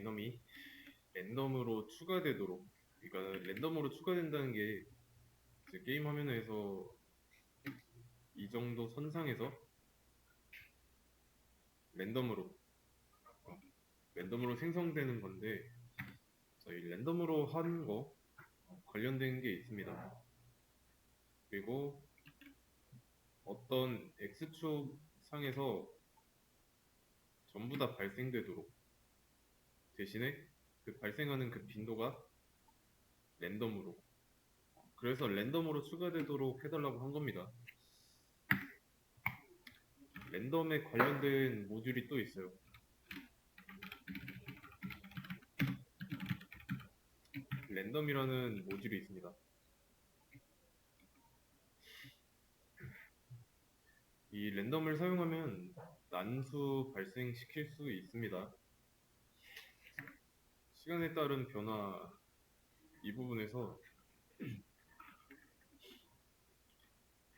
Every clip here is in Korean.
개념이 랜덤으로 추가되도록 그러니까 랜덤으로 추가된다는 게 이제 게임 화면에서 이 정도 선상에서 랜덤으로 어, 랜덤으로 생성되는 건데 저희 랜덤으로 하는 거 관련된 게 있습니다. 그리고 어떤 x축 상에서 전부 다 발생되도록 대신에 그 발생하는 그 빈도가 랜덤으로 그래서 랜덤으로 추가되도록 해달라고 한 겁니다. 랜덤에 관련된 모듈이 또 있어요. 랜덤이라는 모듈이 있습니다. 이 랜덤을 사용하면 난수 발생시킬 수 있습니다. 시간에 따른 변화 이 부분에서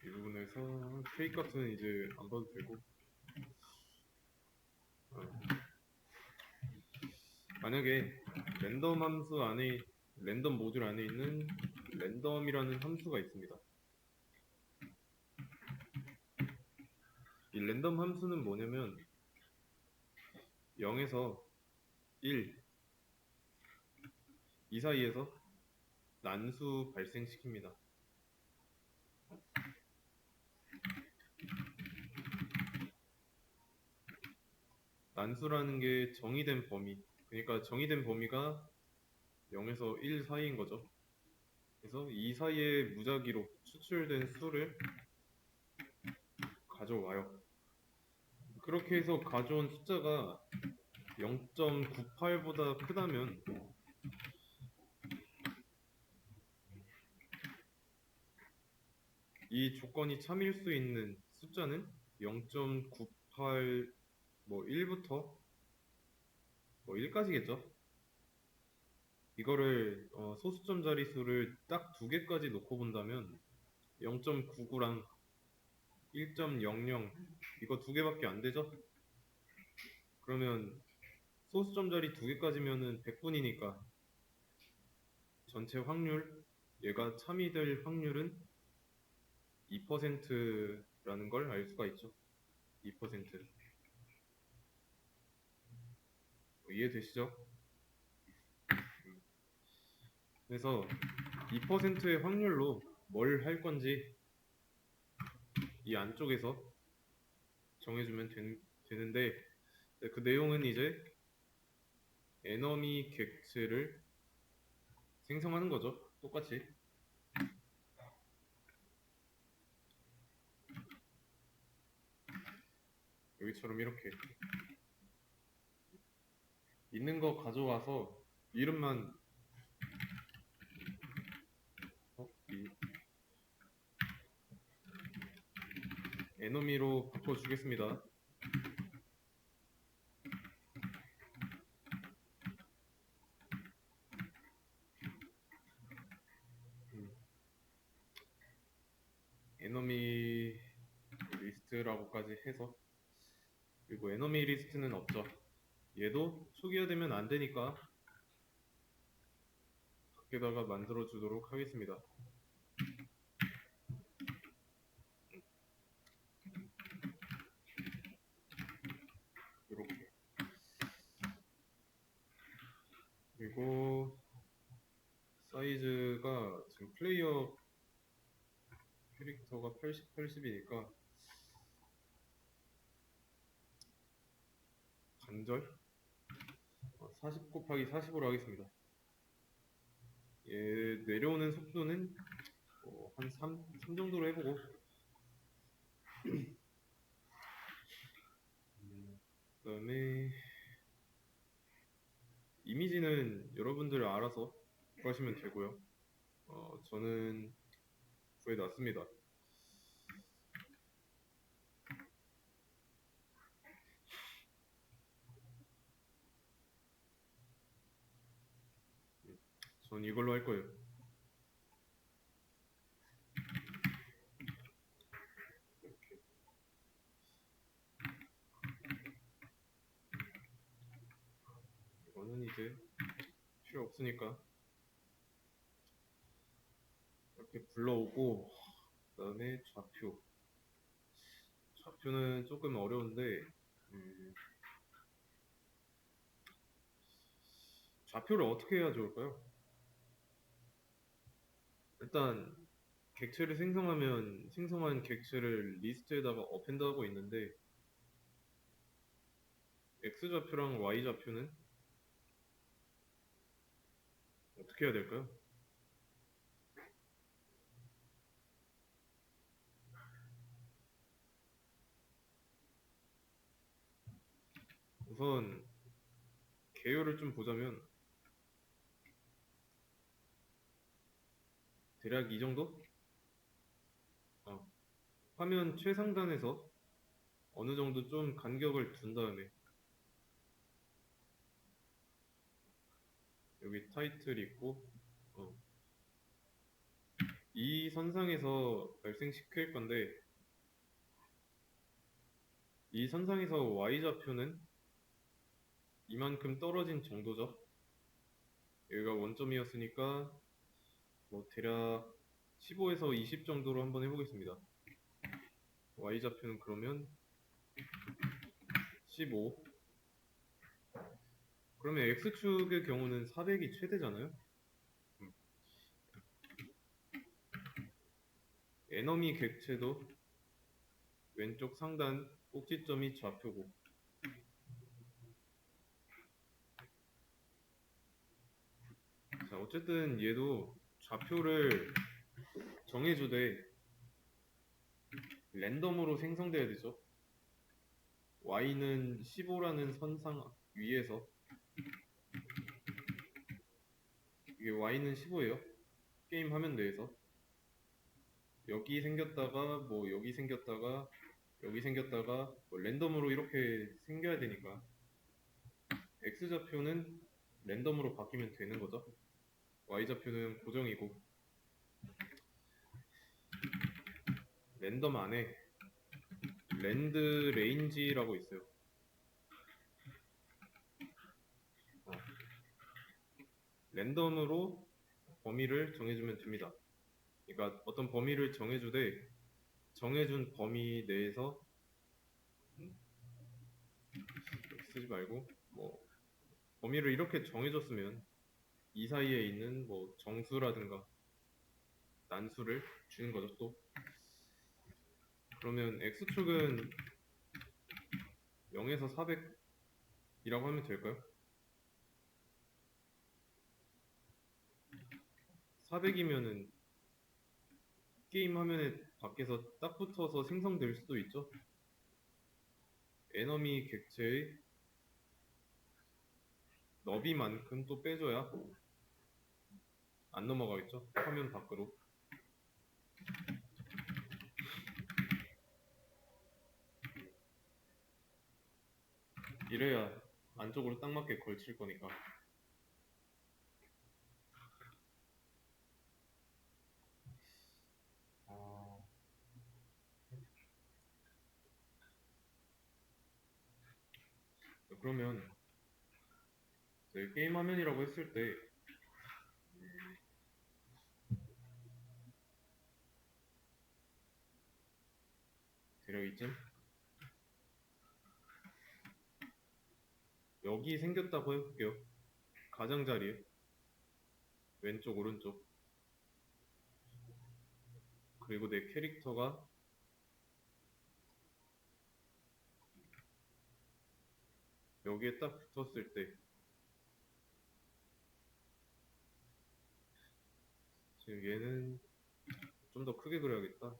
이 부분에서 케이크 같은 이제 안 봐도 되고 어. 만약에 랜덤 함수 안에 랜덤 모듈 안에 있는 랜덤이라는 함수가 있습니다. 이 랜덤 함수는 뭐냐면 0에서 1, 이 사이에서 난수 발생시킵니다. 난수라는 게 정의된 범위, 그러니까 정의된 범위가 0에서 1 사이인 거죠. 그래서 이 사이에 무작위로 추출된 수를 가져와요. 그렇게 해서 가져온 숫자가 0.98보다 크다면 이 조건이 참일 수 있는 숫자는 0.98 뭐 1부터 뭐 1까지겠죠. 이거를 어, 소수점 자릿수를 딱 두 개까지 놓고 본다면 0.99랑 1.00 이거 두 개밖에 안 되죠? 그러면 소수점 자리 두 개까지면은 100분이니까 전체 확률 얘가 참이 될 확률은 2%라는 걸 알 수가 있죠. 2%. 이해되시죠? 그래서 2%의 확률로 뭘 할 건지 이 안쪽에서 정해주면 된- 되는 데 그 내용은 이제 에너미 객체를 생성하는 거죠. 똑같이. 여기처럼 이렇게 있는 거 가져와서 이름만 어? 이 에너미로 바꿔주겠습니다. 음. 에너미 리스트라고까지 해서 그리고 에너미 리스트는 없죠. 얘도 초기화되면 안 되니까 밖에다가 만들어 주도록 하겠습니다. 이렇게 그리고 사이즈가 지금 플레이어 캐릭터가 80, 80이니까 간절 40 곱하기 40으로 하겠습니다. 얘 내려오는 속도는 어, 한 3, 3 정도로 해보고 음, 그 다음에 이미지는 여러분들 알아서 구하시면 되고요. 어, 저는 구해놨습니다. 전 이걸로 할 거예요. 저는 이제 필요 없으니까 이렇게 불러오고 그다음에 좌표 좌표는 조금 어려운데 음, 좌표를 어떻게 해야 좋을까요? 일단 객체를 생성하면 생성한 객체를 리스트에다가 어펜드 하고 있는데 x 좌표랑 y 좌표는 어떻게 해야 될까요? 우선 개요를 좀 보자면 대략 이 정도? 어, 화면 최상단에서 어느 정도 좀 간격을 둔 다음에 여기 타이틀 있고 어. 이 선상에서 발생시킬 건데 이 선상에서 y좌표는 이만큼 떨어진 정도죠. 여기가 원점이었으니까 뭐 대략 15에서 20 정도로 한번 해보겠습니다. y좌표는 그러면 15 그러면 x축의 경우는 400이 최대잖아요. 음. 에너미 객체도 왼쪽 상단 꼭지점이 좌표고 자 어쨌든 얘도 좌표를 정해주되 랜덤으로 생성돼야 되죠. y는 15라는 선상 위에서 이게 y는 15예요. 게임 화면 내에서 여기 생겼다가 뭐 여기 생겼다가 여기 생겼다가 뭐 랜덤으로 이렇게 생겨야 되니까 x 좌표는 랜덤으로 바뀌면 되는 거죠. Y 좌표는 고정이고 랜덤 안에 랜드 레인지라고 있어요. 어. 랜덤으로 범위를 정해주면 됩니다. 그러니까 어떤 범위를 정해주되 정해준 범위 내에서 음, 쓰지 말고 뭐 범위를 이렇게 정해줬으면 이 사이에 있는 뭐 정수라든가 난수를 주는 거죠 또 그러면 x축은 0에서 400이라고 하면 될까요? 400이면은 게임 화면에 밖에서 딱 붙어서 생성될 수도 있죠. 에너미 객체의 너비만큼 또 빼줘야 안 넘어가겠죠. 화면 밖으로. 이래야 안쪽으로 딱 맞게 걸칠 거니까. 어, 그러면 게임 화면이라고 했을 때 이쯤 여기 생겼다고 해볼게요. 가장자리에 왼쪽 오른쪽 그리고 내 캐릭터가 여기에 딱 붙었을 때 지금 얘는 좀 더 크게 그려야겠다.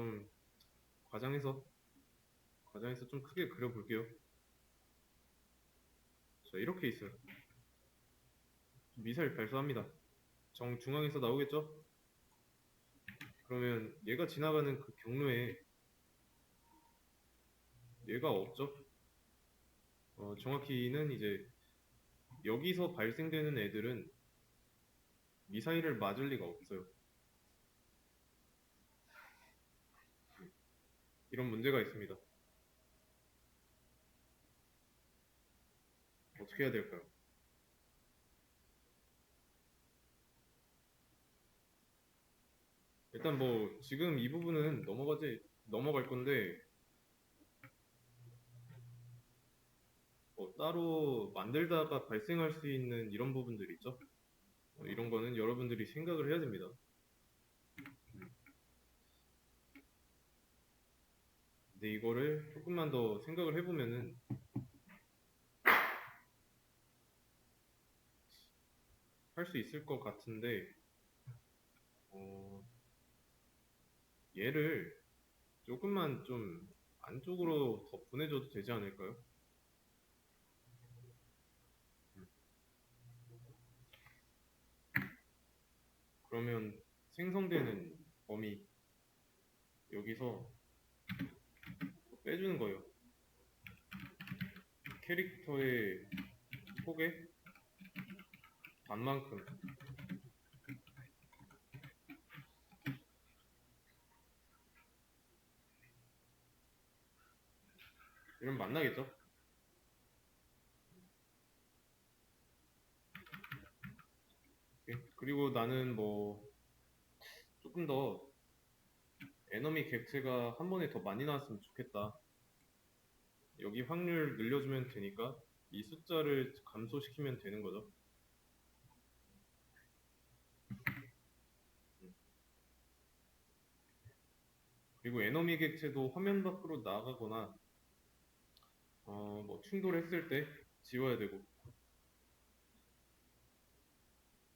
좀 과장해서 과장해서 좀 크게 그려볼게요. 자 이렇게 있어요. 미사일 발사합니다. 정 중앙에서 나오겠죠? 그러면 얘가 지나가는 그 경로에 얘가 없죠? 어, 정확히는 이제 여기서 발생되는 애들은 미사일을 맞을 리가 없어요. 이런 문제가 있습니다. 어떻게 해야 될까요? 일단 뭐 지금 이 부분은 넘어가지 넘어갈 건데 뭐 따로 만들다가 발생할 수 있는 이런 부분들 있죠? 어, 이런 거는 여러분들이 생각을 해야 됩니다. 근데 이거를 조금만 더 생각을 해보면은 할 수 있을 것 같은데 어, 얘를 조금만 좀 안쪽으로 더 보내줘도 되지 않을까요? 그러면 생성되는 범위 여기서 빼주는 거예요. 캐릭터의 폭의 반만큼 이러면 만나겠죠? 오케이. 그리고 나는 뭐 조금 더 에너미 객체가 한 번에 더 많이 나왔으면 좋겠다. 여기 확률 늘려주면 되니까 이 숫자를 감소시키면 되는 거죠. 그리고 에너미 객체도 화면 밖으로 나가거나 어, 뭐 충돌했을 때 지워야 되고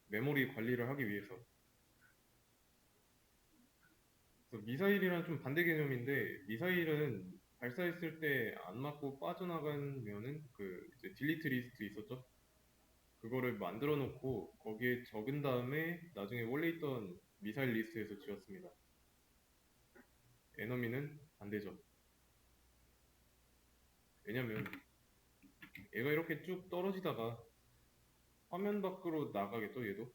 메모리 관리를 하기 위해서 미사일이랑 좀 반대 개념인데 미사일은 발사했을 때 안 맞고 빠져나가면은 그 이제 딜리트 리스트 있었죠? 그거를 만들어 놓고 거기에 적은 다음에 나중에 원래 있던 미사일 리스트에서 지웠습니다. 에너미는 반대죠. 왜냐면 얘가 이렇게 쭉 떨어지다가 화면 밖으로 나가겠죠, 얘도?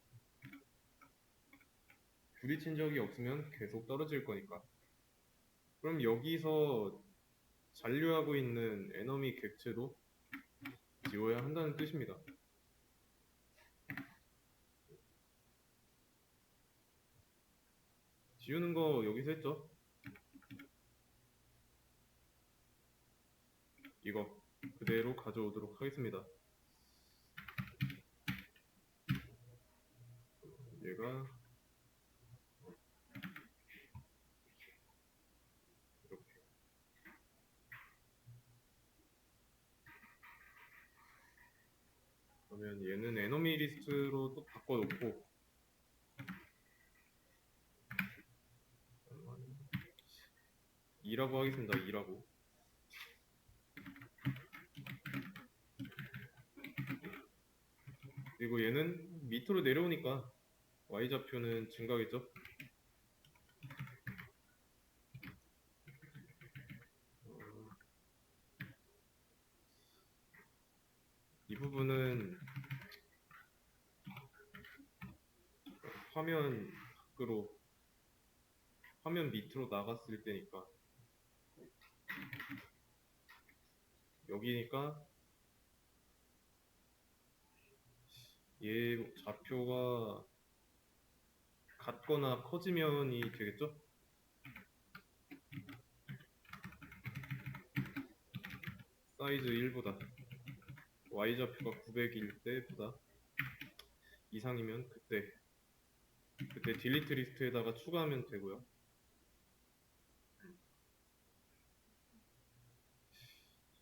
부딪힌 적이 없으면 계속 떨어질 거니까. 그럼 여기서 잔류하고 있는 에너미 객체도 지워야 한다는 뜻입니다. 지우는 거 여기서 했죠? 이거 그대로 가져오도록 하겠습니다. 얘가 이렇게 그러면 얘는 에너미 리스트로 또 바꿔놓고 2라고 하겠습니다. 2라고 그리고 얘는 밑으로 내려오니까 y좌표는 증가겠죠? 어, 이 부분은 화면 밖으로 화면 밑으로 나갔을 때니까 여기니까 얘 좌표가 같거나 커지면이 되겠죠? 사이즈 1보다 y좌표가 900일 때보다 이상이면 그때 그때 딜리트 리스트에다가 추가하면 되고요.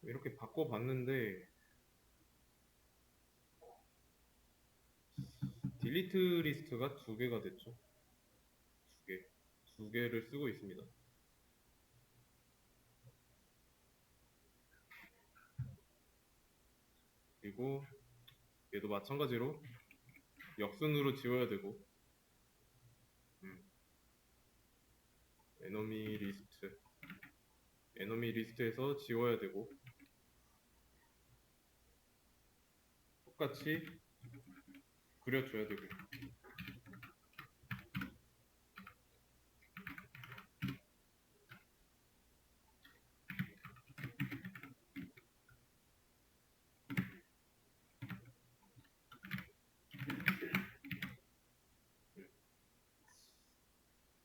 이렇게 바꿔봤는데 딜리트 리스트가 두 개가 됐죠. 두 개. 두 개를 쓰고 있습니다. 그리고 얘도 마찬가지로 역순으로 지워야 되고 에너미 리스트. 에너미 리스트에서 지워야 되고. 똑같이 그려줘야 되고.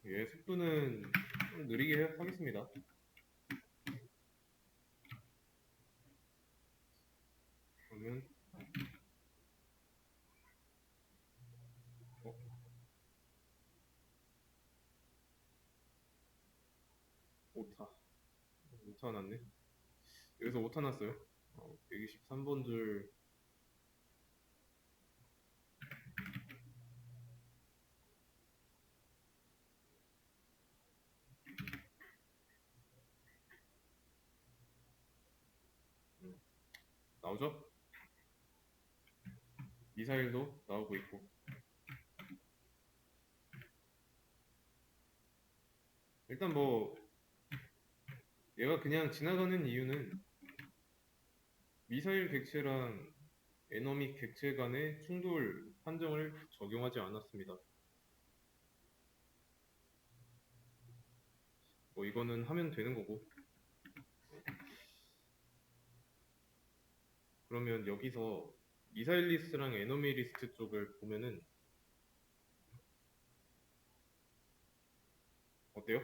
예, 속도는 좀 느리게 해- 하겠습니다. 그러면 어? 오타 오타 났네. 여기서 오타 났어요. 어, 123번 줄 나오죠? 미사일도 나오고 있고 일단 뭐 얘가 그냥 지나가는 이유는 미사일 객체랑 에너미 객체 간의 충돌 판정을 적용하지 않았습니다. 뭐 이거는 하면 되는 거고 그러면 여기서 미사일 리스트랑 에너미 리스트 쪽을 보면은 어때요?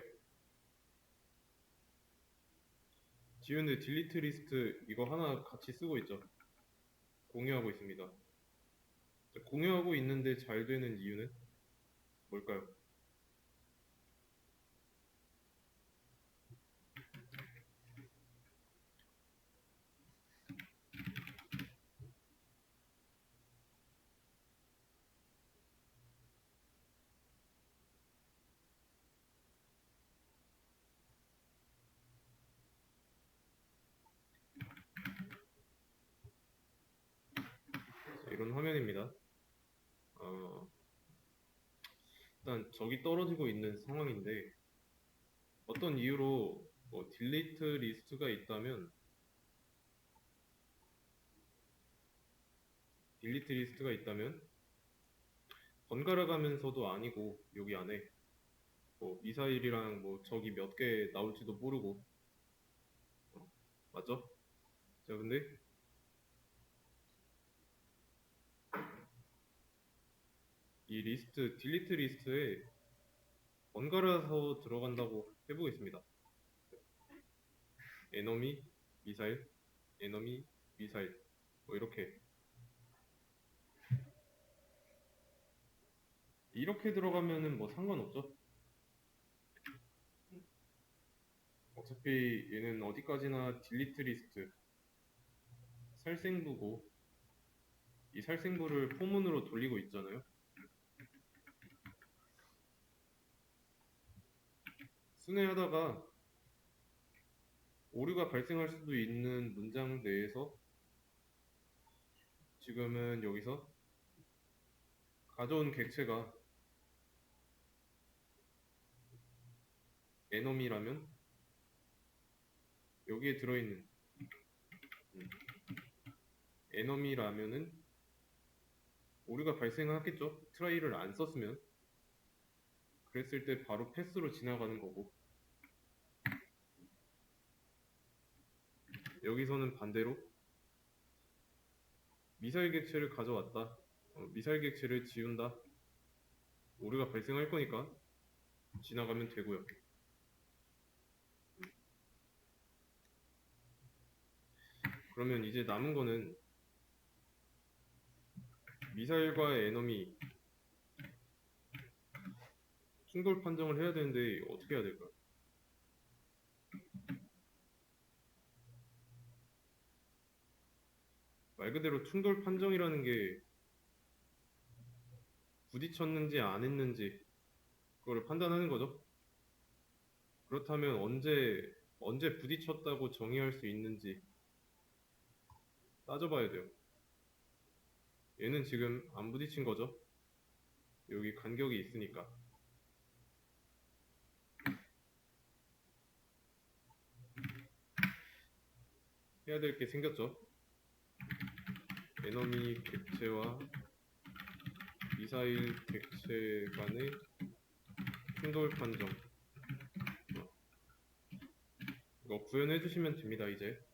지우는 딜리트 리스트 이거 하나 같이 쓰고 있죠. 공유하고 있습니다. 자, 공유하고 있는데 잘 되는 이유는 뭘까요? 자, 이런 화면입니다. 어, 일단 적이 떨어지고 있는 상황인데 어떤 이유로 뭐 딜리트 리스트가 있다면 딜리트 리스트가 있다면 번갈아 가면서도 아니고 여기 안에 뭐 미사일이랑 뭐 적이 몇 개 나올지도 모르고 어, 맞죠? 자 근데 이 리스트, 딜리트 리스트에 번갈아서 들어간다고 해보겠습니다. 에너미, 미사일, 에너미, 미사일, 뭐 이렇게 이렇게 들어가면은 뭐 상관없죠. 어차피 얘는 어디까지나 딜리트 리스트 살생부고 이 살생부를 포문으로 돌리고 있잖아요. 순회하다가 오류가 발생할 수도 있는 문장 내에서 지금은 여기서 가져온 객체가 에너미라면 여기에 들어있는 음, 에너미라면은 오류가 발생하겠죠. 트라이를 안 썼으면 그랬을 때 바로 패스로 지나가는 거고 여기서는 반대로 미사일 객체를 가져왔다. 어, 미사일 객체를 지운다. 오류가 발생할 거니까 지나가면 되고요. 그러면 이제 남은 거는 미사일과의 에너미 충돌 판정을 해야 되는데 어떻게 해야 될까요? 말 그대로 충돌 판정이라는 게 부딪혔는지 안 했는지 그거를 판단하는 거죠. 그렇다면 언제 언제 부딪혔다고 정의할 수 있는지 따져봐야 돼요. 얘는 지금 안 부딪힌 거죠. 여기 간격이 있으니까. 해야 될 게 생겼죠. 에너미 객체와 미사일 객체 간의 충돌 판정. 어. 이거 구현해 주시면 됩니다, 이제.